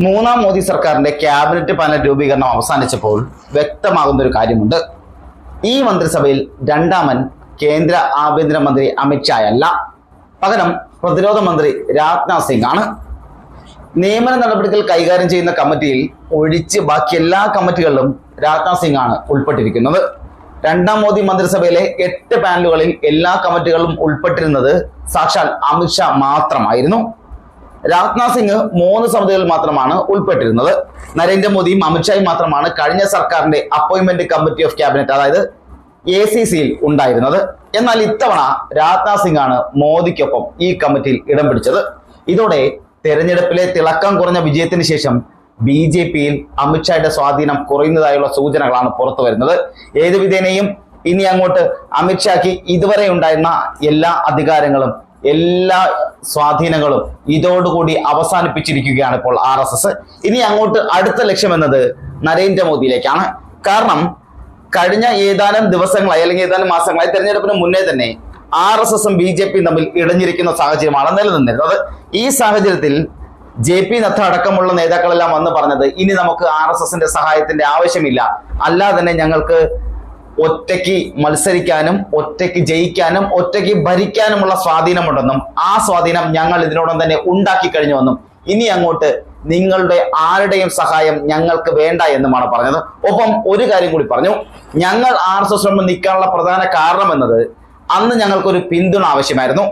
മൂന്നാം മോദി സർക്കാരിന്റെ cabinet panel രൂപീകരണം അവസാനിച്ചപ്പോൾ വ്യക്തമാകുന്ന ഒരു കാര്യമുണ്ട്. ഈ മന്ത്രിസഭയിൽ രണ്ടാമൻ കേന്ദ്ര ആഭ്യന്തരമന്ത്രി അമിത്ഷായല്ല പകരം പ്രതിരോധ മന്ത്രി രാജ്നാഥ് സിംഗ് ആണ്. നിയമന നടപടികൾ കൈകാര്യം ചെയ്യുന്ന കമ്മിറ്റിയിൽ ഒഴിച്ച് ബാക്കി എല്ലാ കമ്മിറ്റികളിലും രാജ്നാഥ് സിംഗ് ആണ് ഉൾപ്പെട്ടിരിക്കുന്നത്. രണ്ടാം മോദി മന്ത്രിസഭയിലെ എട്ട് പാനലുകളിൽ എല്ലാ കമ്മിറ്റികളും ഉൾപ്പെട്ടിരുന്നത് സാക്ഷാൽ അമിത്ഷാ മാത്രമായിരുന്നു. രാജ്നാഥ് സിംഗ് മൂന്ന് സമിതികളിൽ മാത്രമാണ് ഉൾപ്പെട്ടിരുന്നത്. നരേന്ദ്രമോദിയും അമിത്ഷായും മാത്രമാണ് കഴിഞ്ഞ സർക്കാരിന്റെ അപ്പോയിന്റ്മെന്റ് കമ്മിറ്റി ഓഫ് ക്യാബിനറ്റ് അതായത് എ സി സിയിൽ ഉണ്ടായിരുന്നത്. എന്നാൽ ഇത്തവണ രാജ്നാഥ് സിംഗ് ആണ് മോദിക്കൊപ്പം ഈ കമ്മിറ്റിയിൽ ഇടം പിടിച്ചത്. ഇതോടെ തെരഞ്ഞെടുപ്പിലെ തിളക്കം കുറഞ്ഞ വിജയത്തിന് ശേഷം ബി ജെ പിയിൽ അമിത്ഷായുടെ സ്വാധീനം കുറയുന്നതായുള്ള സൂചനകളാണ് പുറത്തു വരുന്നത്. ഏത് വിധേനയും ഇനി അങ്ങോട്ട് അമിത്ഷാക്ക് ഇതുവരെ ഉണ്ടായിരുന്ന എല്ലാ അധികാരങ്ങളും എല്ലാ സ്വാധീനങ്ങളും ഇതോടുകൂടി അവസാനിപ്പിച്ചിരിക്കുകയാണ് ഇപ്പോൾ ആർ എസ് എസ്. ഇനി അങ്ങോട്ട് അടുത്ത ലക്ഷ്യം എന്നത് നരേന്ദ്രമോദിയിലേക്കാണ്. കാരണം കഴിഞ്ഞ ഏതാനും ദിവസങ്ങളായി അല്ലെങ്കിൽ ഏതാനും മാസങ്ങളായി തെരഞ്ഞെടുപ്പിന് മുന്നേ തന്നെ ആർ എസ് എസും ബി ജെ പിയും തമ്മിൽ ഇടഞ്ഞിരിക്കുന്ന സാഹചര്യമാണ് നിലനിന്നിരുന്നത്. ഈ സാഹചര്യത്തിൽ ജെ പി നദ്ദ അടക്കമുള്ള നേതാക്കളെല്ലാം വന്ന് പറഞ്ഞത് ഇനി നമുക്ക് ആർ എസ് എസിന്റെ സഹായത്തിന്റെ ആവശ്യമില്ല. അല്ലാതെ തന്നെ ഞങ്ങൾക്ക് ഒറ്റയ്ക്ക് മത്സരിക്കാനും ഒറ്റയ്ക്ക് ജയിക്കാനും ഒറ്റയ്ക്ക് ഭരിക്കാനുമുള്ള സ്വാധീനമുണ്ടെന്നും ആ സ്വാധീനം ഞങ്ങൾ ഇതിനോടൊപ്പം തന്നെ ഉണ്ടാക്കി കഴിഞ്ഞുവെന്നും ഇനി അങ്ങോട്ട് നിങ്ങളുടെ ആരുടെയും സഹായം ഞങ്ങൾക്ക് വേണ്ട എന്നുമാണ് പറഞ്ഞത്. ഒപ്പം ഒരു കാര്യം കൂടി പറഞ്ഞു. ഞങ്ങൾ ആർ എസ് എസ് നിൽക്കാനുള്ള പ്രധാന കാരണം എന്നത് അന്ന് ഞങ്ങൾക്കൊരു പിന്തുണ ആവശ്യമായിരുന്നു.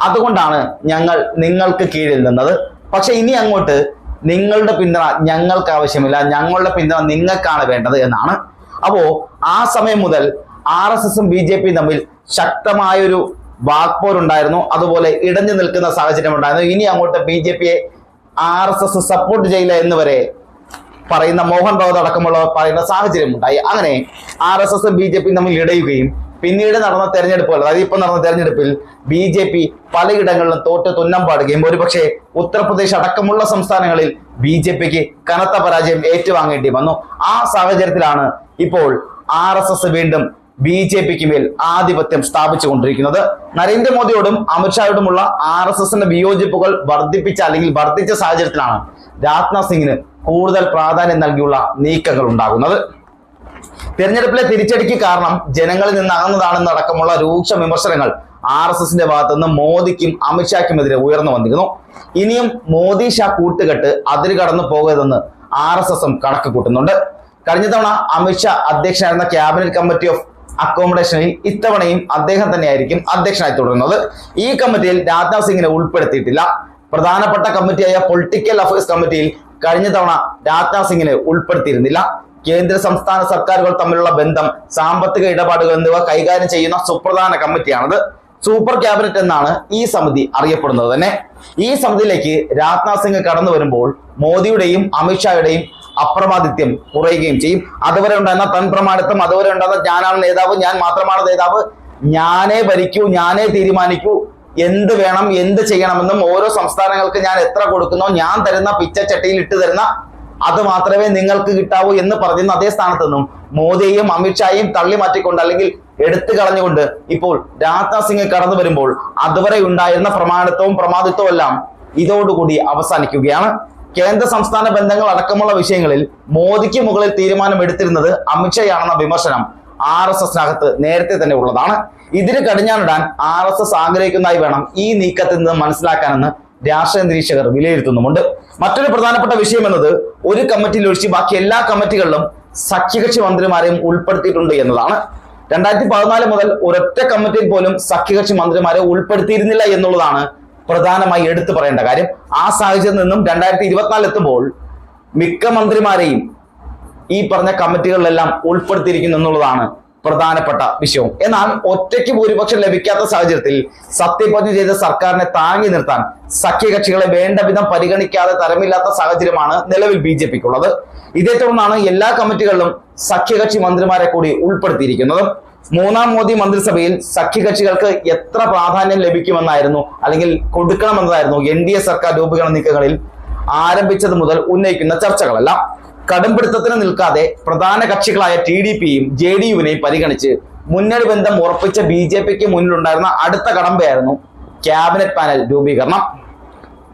അതുകൊണ്ടാണ് ഞങ്ങൾ നിങ്ങൾക്ക് കീഴിൽ നിന്നത്. പക്ഷെ ഇനി അങ്ങോട്ട് നിങ്ങളുടെ പിന്തുണ ഞങ്ങൾക്ക് ആവശ്യമില്ല. ഞങ്ങളുടെ പിന്തുണ നിങ്ങൾക്കാണ് വേണ്ടത് എന്നാണ് അപ്പോ ആ സമയം മുതൽ ആർ എസ് എസും ബി ജെ പിയും തമ്മിൽ ശക്തമായൊരു വാക്പോരുണ്ടായിരുന്നു. അതുപോലെ ഇടഞ്ഞു നിൽക്കുന്ന സാഹചര്യം ഉണ്ടായിരുന്നു. ഇനി അങ്ങോട്ട് ബി ജെ പിയെ ആർ എസ് എസ് സപ്പോർട്ട് ചെയ്യില്ല എന്ന് വരെ പറയുന്ന മോഹൻ ഭഗവത് അടക്കമുള്ളവർ പറയുന്ന സാഹചര്യം ഉണ്ടായി. അങ്ങനെ ആർ എസ് എസും ബി ജെ പിയും തമ്മിൽ ഇടയുകയും പിന്നീട് നടന്ന തെരഞ്ഞെടുപ്പുകൾ അതായത് ഇപ്പൊ നടന്ന തെരഞ്ഞെടുപ്പിൽ ബി ജെ പി പലയിടങ്ങളിലും തോറ്റ് തുന്നം പാടുകയും ഒരുപക്ഷെ ഉത്തർപ്രദേശ് അടക്കമുള്ള സംസ്ഥാനങ്ങളിൽ ബി ജെ പിക്ക് കനത്ത പരാജയം ഏറ്റുവാങ്ങേണ്ടി വന്നു. ആ സാഹചര്യത്തിലാണ് ഇപ്പോൾ ആർ എസ് എസ് വീണ്ടും ബി ജെ പിക്ക് മേൽ ആധിപത്യം സ്ഥാപിച്ചുകൊണ്ടിരിക്കുന്നത്. നരേന്ദ്രമോദിയോടും അമിത്ഷായോടുമുള്ള ആർ എസ് എസിന്റെ വിയോജിപ്പുകൾ വർദ്ധിപ്പിച്ച അല്ലെങ്കിൽ വർദ്ധിച്ച സാഹചര്യത്തിലാണ് രാജ്നാഥ് സിംഗിന് കൂടുതൽ പ്രാധാന്യം നൽകിയുള്ള നീക്കങ്ങൾ ഉണ്ടാകുന്നത്. തിരഞ്ഞെടുപ്പിലെ തിരിച്ചടിക്ക് കാരണം ജനങ്ങളിൽ നിന്ന് അകന്നതാണെന്ന് അടക്കമുള്ള രൂക്ഷ വിമർശനങ്ങൾ ആർ എസ് എസിന്റെ ഭാഗത്തു നിന്ന് മോദിക്കും അമിത്ഷായ്ക്കുമെതിരെ ഉയർന്നു വന്നിരുന്നു. ഇനിയും മോദി ഷാ കൂട്ടുകെട്ട് അതിര് കടന്നു പോകരുതെന്ന് ആർ എസ് എസും കണക്ക് കൂട്ടുന്നുണ്ട്. കഴിഞ്ഞ തവണ അമിത്ഷാ അധ്യക്ഷനായിരുന്ന ക്യാബിനറ്റ് കമ്മിറ്റി ഓഫ് അക്കോമഡേഷനിൽ ഇത്തവണയും അദ്ദേഹം തന്നെയായിരിക്കും അധ്യക്ഷനായി തുടരുന്നത്. ഈ കമ്മിറ്റിയിൽ രാജ്നാഥ് സിംഗിനെ ഉൾപ്പെടുത്തിയിട്ടില്ല. പ്രധാനപ്പെട്ട കമ്മിറ്റിയായ പൊളിറ്റിക്കൽ അഫയേഴ്സ് കമ്മിറ്റിയിൽ കഴിഞ്ഞ തവണ രാജ്നാഥ് സിംഗിനെ ഉൾപ്പെടുത്തിയിരുന്നില്ല. കേന്ദ്ര സംസ്ഥാന സർക്കാരുകൾ തമ്മിലുള്ള ബന്ധം സാമ്പത്തിക ഇടപാടുകൾ എന്നിവ കൈകാര്യം ചെയ്യുന്ന സുപ്രധാന കമ്മിറ്റിയാണത്. സൂപ്പർ ക്യാബിനറ്റ് എന്നാണ് ഈ സമിതി അറിയപ്പെടുന്നത് തന്നെ. ഈ സമിതിയിലേക്ക് രാജ്നാഥ് സിംഗ് കടന്നു വരുമ്പോൾ മോദിയുടെയും അമിത്ഷായുടെയും അപ്രമാദിത്യം കുറയുകയും ചെയ്യും. അതുവരെ ഉണ്ടായിരുന്ന തൻ പ്രമാണിത്വം അതുവരെ ഉണ്ടായിരുന്ന ഞാനാണ് നേതാവ് ഞാൻ മാത്രമാണ് നേതാവ്. ഞാനേ ഭരിക്കൂ ഞാനേ തീരുമാനിക്കൂ. എന്ത് വേണം എന്ത് ചെയ്യണമെന്നും ഓരോ സംസ്ഥാനങ്ങൾക്ക് ഞാൻ എത്ര കൊടുക്കുന്നോ ഞാൻ തരുന്ന പിച്ചച്ചട്ടിയിൽ ഇട്ട് തരുന്ന അത് മാത്രമേ നിങ്ങൾക്ക് കിട്ടാവൂ എന്ന് പറയുന്ന അതേ സ്ഥാനത്ത് നിന്നും മോദിയെയും അമിത്ഷായെയും തള്ളി മാറ്റിക്കൊണ്ട് അല്ലെങ്കിൽ എടുത്തു കളഞ്ഞുകൊണ്ട് ഇപ്പോൾ രാജ്നാഥ് സിംഗ് കടന്നു വരുമ്പോൾ അതുവരെ ഉണ്ടായിരുന്ന പ്രമാണിത്വവും പ്രമാദിത്വവും എല്ലാം ഇതോടുകൂടി അവസാനിക്കുകയാണ്. കേന്ദ്ര സംസ്ഥാന ബന്ധങ്ങൾ അടക്കമുള്ള വിഷയങ്ങളിൽ മോദിക്ക് മുകളിൽ തീരുമാനം എടുത്തിരുന്നത് അമിത്ഷായാണെന്ന വിമർശനം ആർ എസ് എസിനകത്ത് നേരത്തെ തന്നെ ഉള്ളതാണ്. ഇതിന് കടിഞ്ഞാണിടാൻ ആർ എസ് എസ് ആഗ്രഹിക്കുന്നതായി വേണം ഈ നീക്കത്തിൽ നിന്ന് മനസ്സിലാക്കാനെന്ന് രാഷ്ട്രീയ നിരീക്ഷകർ വിലയിരുത്തുന്നുമുണ്ട്. മറ്റൊരു പ്രധാനപ്പെട്ട വിഷയം എന്നത് ഒരു കമ്മിറ്റിയിൽ ഒഴിച്ച് ബാക്കി എല്ലാ കമ്മിറ്റികളിലും സഖ്യകക്ഷി മന്ത്രിമാരെയും ഉൾപ്പെടുത്തിയിട്ടുണ്ട് എന്നതാണ്. രണ്ടായിരത്തി പതിനാല് മുതൽ ഒരൊറ്റ കമ്മിറ്റിയിൽ പോലും സഖ്യകക്ഷി മന്ത്രിമാരെ ഉൾപ്പെടുത്തിയിരുന്നില്ല എന്നുള്ളതാണ് പ്രധാനമായി എടുത്തു പറയേണ്ട കാര്യം ആ സാഹചര്യത്തിൽ നിന്നും രണ്ടായിരത്തി ഇരുപത്തിനാല് എത്തുമ്പോൾ മിക്ക മന്ത്രിമാരെയും ഈ പറഞ്ഞ കമ്മിറ്റികളിലെല്ലാം ഉൾപ്പെടുത്തിയിരിക്കുന്നു എന്നുള്ളതാണ് പ്രധാനപ്പെട്ട വിഷയവും എന്നാൽ ഒറ്റയ്ക്ക് ഭൂരിപക്ഷം ലഭിക്കാത്ത സാഹചര്യത്തിൽ സത്യപ്രതിജ്ഞ ചെയ്ത സർക്കാരിനെ താങ്ങി നിർത്താൻ സഖ്യകക്ഷികളെ വേണ്ട വിധം പരിഗണിക്കാതെ തരമില്ലാത്ത സാഹചര്യമാണ് നിലവിൽ ബി ജെ പിക്കുള്ളത്. ഇതേ തുടർന്നാണ് എല്ലാ കമ്മിറ്റികളിലും സഖ്യകക്ഷി മന്ത്രിമാരെ കൂടി ഉൾപ്പെടുത്തിയിരിക്കുന്നത്. മൂന്നാം മോദി മന്ത്രിസഭയിൽ സഖ്യകക്ഷികൾക്ക് എത്ര പ്രാധാന്യം ലഭിക്കുമെന്നായിരുന്നു അല്ലെങ്കിൽ കൊടുക്കണമെന്നതായിരുന്നു എൻ ഡി എ സർക്കാർ രൂപീകരണ നീക്കങ്ങളിൽ ആരംഭിച്ചത് മുതൽ ഉന്നയിക്കുന്ന ചർച്ചകളല്ല. കടുംപിടുത്തത്തിന് നിൽക്കാതെ പ്രധാന കക്ഷികളായ ടി ഡി പിയും ജെ ഡി യുവിനെയും പരിഗണിച്ച് മുന്നണി ബന്ധം ഉറപ്പിച്ച ബി ജെ പിക്ക് മുന്നിലുണ്ടായിരുന്ന അടുത്ത കടമ്പയായിരുന്നു ക്യാബിനറ്റ് പാനൽ രൂപീകരണം.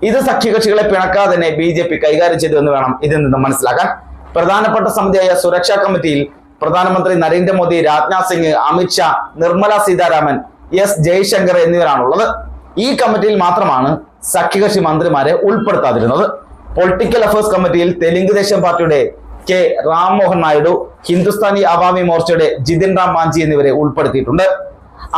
ഇത് സഖ്യകക്ഷികളെ പിണക്കാതെ തന്നെ ബി ജെ പി കൈകാര്യം ചെയ്തു എന്ന് വേണം ഇതിൽ നിന്ന് മനസ്സിലാക്കാൻ. പ്രധാനപ്പെട്ട സമിതിയായ സുരക്ഷാ കമ്മിറ്റിയിൽ പ്രധാനമന്ത്രി നരേന്ദ്രമോദി രാജ്നാഥ് സിംഗ് അമിത്ഷാ നിർമ്മല സീതാരാമൻ എസ് ജയശങ്കർ എന്നിവരാണുള്ളത്. ഈ കമ്മിറ്റിയിൽ മാത്രമാണ് സഖ്യകക്ഷി മന്ത്രിമാരെ ഉൾപ്പെടുത്താതിരുന്നത്. പൊളിറ്റിക്കൽ അഫയേഴ്സ് കമ്മിറ്റിയിൽ തെലുങ്ക് ദേശം പാർട്ടിയുടെ കെ റാംമോഹൻ നായിഡു ഹിന്ദുസ്ഥാനി അവാമി മോർച്ചയുടെ ജിതിൻ റാം മാഞ്ചി എന്നിവരെ ഉൾപ്പെടുത്തിയിട്ടുണ്ട്.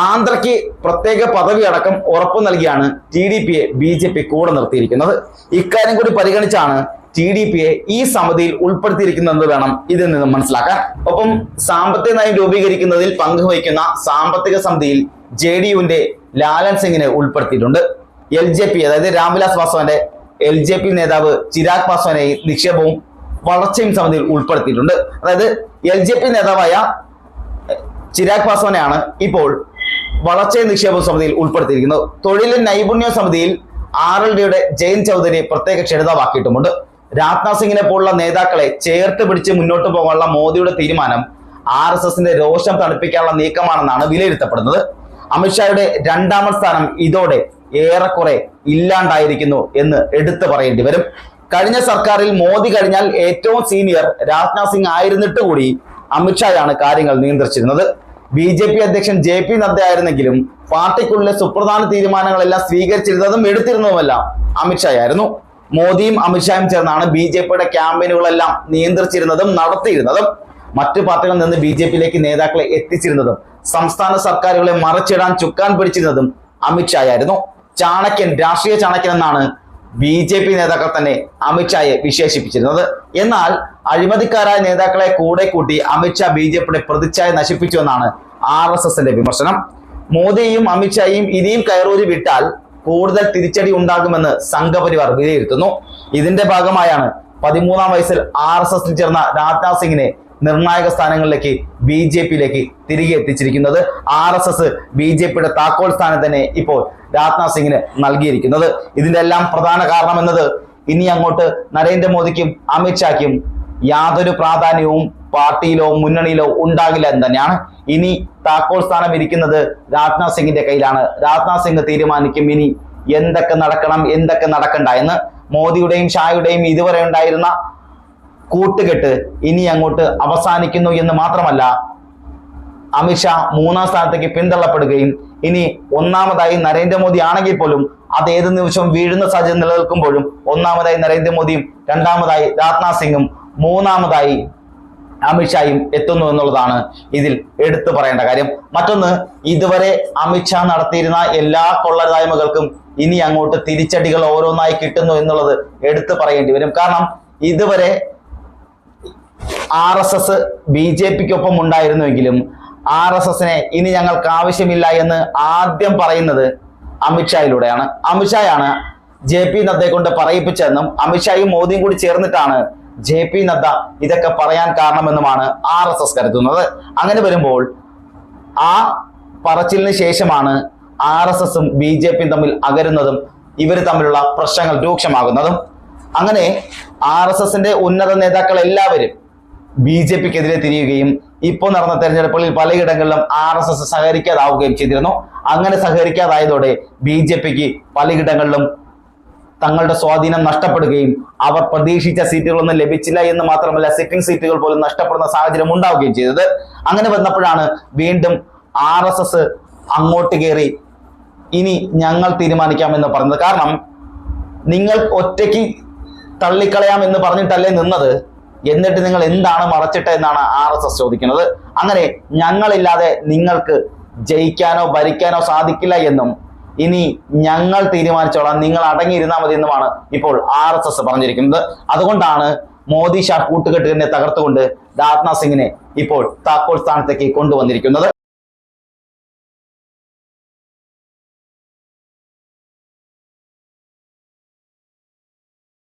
ആന്ധ്രയ്ക്ക് പ്രത്യേക പദവി അടക്കം ഉറപ്പു നൽകിയാണ് ടി ഡി പിയെ ബി ജെ പി കൂടെ നിർത്തിയിരിക്കുന്നത്. ഇക്കാര്യം കൂടി പരിഗണിച്ചാണ് ടി ഡി പിയെ ഈ സമിതിയിൽ ഉൾപ്പെടുത്തിയിരിക്കുന്നതെന്ന് വേണം ഇതിൽ നിന്ന് മനസ്സിലാക്കാൻ. ഒപ്പം സാമ്പത്തിക നയം രൂപീകരിക്കുന്നതിൽ പങ്കുവഹിക്കുന്ന സാമ്പത്തിക സമിതിയിൽ ജെ ഡി യുവിന്റെ ലാലൻ സിംഗിനെ ഉൾപ്പെടുത്തിയിട്ടുണ്ട്. എൽ ജെ പി അതായത് രാംവിലാസ് പാസ്വാന്റെ എൽ ജെ പി നേതാവ് ചിരാഗ് പാസ്വാനെ നിക്ഷേപവും വളർച്ചയും സമിതിയിൽ ഉൾപ്പെടുത്തിയിട്ടുണ്ട്. അതായത് എൽ ജെ പി നേതാവായ ചിരാഗ് പാസ്വാനെയാണ് ഇപ്പോൾ വളർച്ച നിക്ഷേപ സമിതിയിൽ ഉൾപ്പെടുത്തിയിരിക്കുന്നത് തൊഴിൽ നൈപുണ്യ സമിതിയിൽ ആർ എൽ ഡിയുടെ ജയൻ ചൗധരി പ്രത്യേക ക്ഷണിതാവാക്കിയിട്ടുമുണ്ട് രാജ്നാഥ് സിംഗിനെ പോലുള്ള നേതാക്കളെ ചേർത്ത് പിടിച്ച് മുന്നോട്ട് പോകാനുള്ള മോദിയുടെ തീരുമാനം ആർ എസ് എസിന്റെ രോഷം തണുപ്പിക്കാനുള്ള നീക്കമാണെന്നാണ് വിലയിരുത്തപ്പെടുന്നത്. അമിത്ഷായുടെ രണ്ടാമത് സ്ഥാനം ഇതോടെ ഏറെക്കുറെ ഇല്ലാണ്ടായിരിക്കുന്നു എന്ന് എടുത്തു പറയേണ്ടി വരും. കഴിഞ്ഞ സർക്കാരിൽ മോദി കഴിഞ്ഞാൽ ഏറ്റവും സീനിയർ രാജ്നാഥ് സിംഗ് ആയിരുന്നിട്ട് കൂടി അമിത്ഷായാണ് കാര്യങ്ങൾ നിയന്ത്രിച്ചിരുന്നത്. ബി ജെ പി അധ്യക്ഷൻ ജെ പി നദ്ദ ആയിരുന്നെങ്കിലും പാർട്ടിക്കുള്ളിലെ സുപ്രധാന തീരുമാനങ്ങളെല്ലാം സ്വീകരിച്ചിരുന്നതും എടുത്തിരുന്നതുമെല്ലാം. അമിത്ഷായായിരുന്നു മോദിയും അമിത്ഷായും ചേർന്നാണ് ബി ജെ പിയുടെ ക്യാമ്പയിനുകളെല്ലാം നിയന്ത്രിച്ചിരുന്നതും നടത്തിയിരുന്നതും. മറ്റു പാർട്ടികളിൽ നിന്ന് ബി ജെ പിയിലേക്ക് നേതാക്കളെ എത്തിച്ചിരുന്നതും സംസ്ഥാന സർക്കാരുകളെ മറച്ചിടാൻ ചുക്കാൻ പിടിച്ചിരുന്നതും അമിത്ഷായായിരുന്നു ചാണക്യൻ രാഷ്ട്രീയ ചാണക്യൻ എന്നാണ് ബി ജെ പി നേതാക്കൾ തന്നെ അമിത്ഷായെ വിശേഷിപ്പിച്ചിരുന്നത്. എന്നാൽ അഴിമതിക്കാരായ നേതാക്കളെ കൂടെ കൂട്ടി അമിത്ഷാ ബി ജെ പിയുടെ പ്രതിച്ഛായ നശിപ്പിച്ചു എന്നാണ് ആർ എസ് എസിന്റെ വിമർശനം. മോദിയും അമിത്ഷായും ഇനിയും കയറൂരി വിട്ടാൽ കൂടുതൽ തിരിച്ചടി ഉണ്ടാകുമെന്ന് സംഘപരിവാർ വിലയിരുത്തുന്നു. ഇതിന്റെ ഭാഗമായാണ് പതിമൂന്നാം വയസ്സിൽ ആർ എസ് എസിൽ ചേർന്ന രാജ്നാഥ് സിംഗിനെ നിർണായക സ്ഥാനങ്ങളിലേക്ക് ബി ജെ പിയിലേക്ക് തിരികെ എത്തിച്ചിരിക്കുന്നത് R S S B J പിയുടെ താക്കോൽ സ്ഥാനം തന്നെ ഇപ്പോൾ രാജ്നാഥ് സിംഗിന് നൽകിയിരിക്കുന്നത്. ഇതിന്റെ എല്ലാം പ്രധാന കാരണം എന്നത് ഇനി അങ്ങോട്ട് നരേന്ദ്രമോദിക്കും അമിത്ഷായ്ക്കും യാതൊരു പ്രാധാന്യവും പാർട്ടിയിലോ മുന്നണിയിലോ ഉണ്ടാകില്ല എന്ന് തന്നെയാണ്. ഇനി താക്കോൽ സ്ഥാനം ഇരിക്കുന്നത് രാജ്നാഥ് സിംഗിന്റെ കയ്യിലാണ്. രാജ്നാഥ് സിംഗ് തീരുമാനിക്കും ഇനി എന്തൊക്കെ നടക്കണം എന്തൊക്കെ നടക്കണ്ട എന്ന് മോദിയുടെയും ഷായുടെയും ഇതുവരെ ഉണ്ടായിരുന്ന കൂട്ടുകെട്ട് ഇനി അങ്ങോട്ട് അവസാനിക്കുന്നു എന്ന് മാത്രമല്ല അമിത്ഷാ മൂന്നാം സ്ഥാനത്തേക്ക് പിന്തള്ളപ്പെടുകയും ഇനി ഒന്നാമതായി നരേന്ദ്രമോദി ആണെങ്കിൽ പോലും അത് ഏത് നിമിഷവും വീഴുന്ന സാഹചര്യം നിലനിൽക്കുമ്പോഴും ഒന്നാമതായി നരേന്ദ്രമോദിയും രണ്ടാമതായി രാജ്നാഥ് സിംഗും മൂന്നാമതായി അമിത്ഷായും എത്തുന്നു എന്നുള്ളതാണ് ഇതിൽ എടുത്തു പറയേണ്ട കാര്യം. മറ്റൊന്ന് ഇതുവരെ അമിത്ഷാ നടത്തിയിരുന്ന എല്ലാ കൊള്ളരായ്മകൾക്കും ഇനി അങ്ങോട്ട് തിരിച്ചടികൾ ഓരോന്നായി കിട്ടുന്നു എന്നുള്ളത് എടുത്തു പറയേണ്ടി വരും. കാരണം ഇതുവരെ R S S B J പിക്കൊപ്പം ഉണ്ടായിരുന്നുവെങ്കിലും ആർ എസ് എസിനെ ഇനി ഞങ്ങൾക്ക് ആവശ്യമില്ല എന്ന് ആദ്യം പറയുന്നത് അമിത്ഷായിലൂടെയാണ് അമിത്ഷായാണ് ജെ പി നദ്ദയെ കൊണ്ട് പറയിപ്പിച്ചതെന്നും അമിത്ഷായും മോദിയും കൂടി ചേർന്നിട്ടാണ് ജെ പി നദ്ദ ഇതൊക്കെ പറയാൻ കാരണമെന്നുമാണ് ആർ എസ് എസ് കരുതുന്നത്. അങ്ങനെ വരുമ്പോൾ ആ പറച്ചിലിന് ശേഷമാണ് ആർ എസ് എസും ബി ജെ പിയും തമ്മിൽ അകരുന്നതും ഇവർ തമ്മിലുള്ള പ്രശ്നങ്ങൾ രൂക്ഷമാകുന്നതും. അങ്ങനെ ആർ എസ് എസിന്റെ ഉന്നത നേതാക്കൾ എല്ലാവരും ബി ജെ പിക്കെതിരെ തിരിയുകയും ഇപ്പോൾ നടന്ന തെരഞ്ഞെടുപ്പുകളിൽ പലയിടങ്ങളിലും ആർ എസ് എസ് സഹകരിക്കാതാവുകയും ചെയ്തിരുന്നു. അങ്ങനെ സഹകരിക്കാതായതോടെ ബി ജെ പിക്ക് പലയിടങ്ങളിലും തങ്ങളുടെ സ്വാധീനം നഷ്ടപ്പെടുകയും അവർ പ്രതീക്ഷിച്ച സീറ്റുകളൊന്നും ലഭിച്ചില്ല എന്ന് മാത്രമല്ല സിറ്റിംഗ് സീറ്റുകൾ പോലും നഷ്ടപ്പെടുന്ന സാഹചര്യം ഉണ്ടാവുകയും ചെയ്തത്. അങ്ങനെ വന്നപ്പോഴാണ് വീണ്ടും ആർ എസ് എസ് അങ്ങോട്ട് കയറി ഇനി ഞങ്ങൾ തീരുമാനിക്കാമെന്ന് പറഞ്ഞത്. കാരണം നിങ്ങൾ ഒറ്റയ്ക്ക് തള്ളിക്കളയാം എന്ന് പറഞ്ഞിട്ടല്ലേ നിന്നത്. എന്നിട്ട് നിങ്ങൾ എന്താണ് മറച്ചിട്ട് എന്നാണ് ആർ എസ് എസ് ചോദിക്കുന്നത്. അങ്ങനെ ഞങ്ങളില്ലാതെ നിങ്ങൾക്ക് ജയിക്കാനോ ഭരിക്കാനോ സാധിക്കില്ല എന്നും ഇനി ഞങ്ങൾ തീരുമാനിച്ചോളാം നിങ്ങൾ അടങ്ങിയിരുന്നാൽ മതി എന്നുമാണ് ഇപ്പോൾ ആർ എസ് എസ് പറഞ്ഞിരിക്കുന്നത്. അതുകൊണ്ടാണ് മോദി ഷാ കൂട്ടുകെട്ടിനെ തകർത്തുകൊണ്ട് രാജ്നാഥ് സിംഗിനെ ഇപ്പോൾ താക്കോൽ സ്ഥാനത്തേക്ക് കൊണ്ടുവന്നിരിക്കുന്നത്.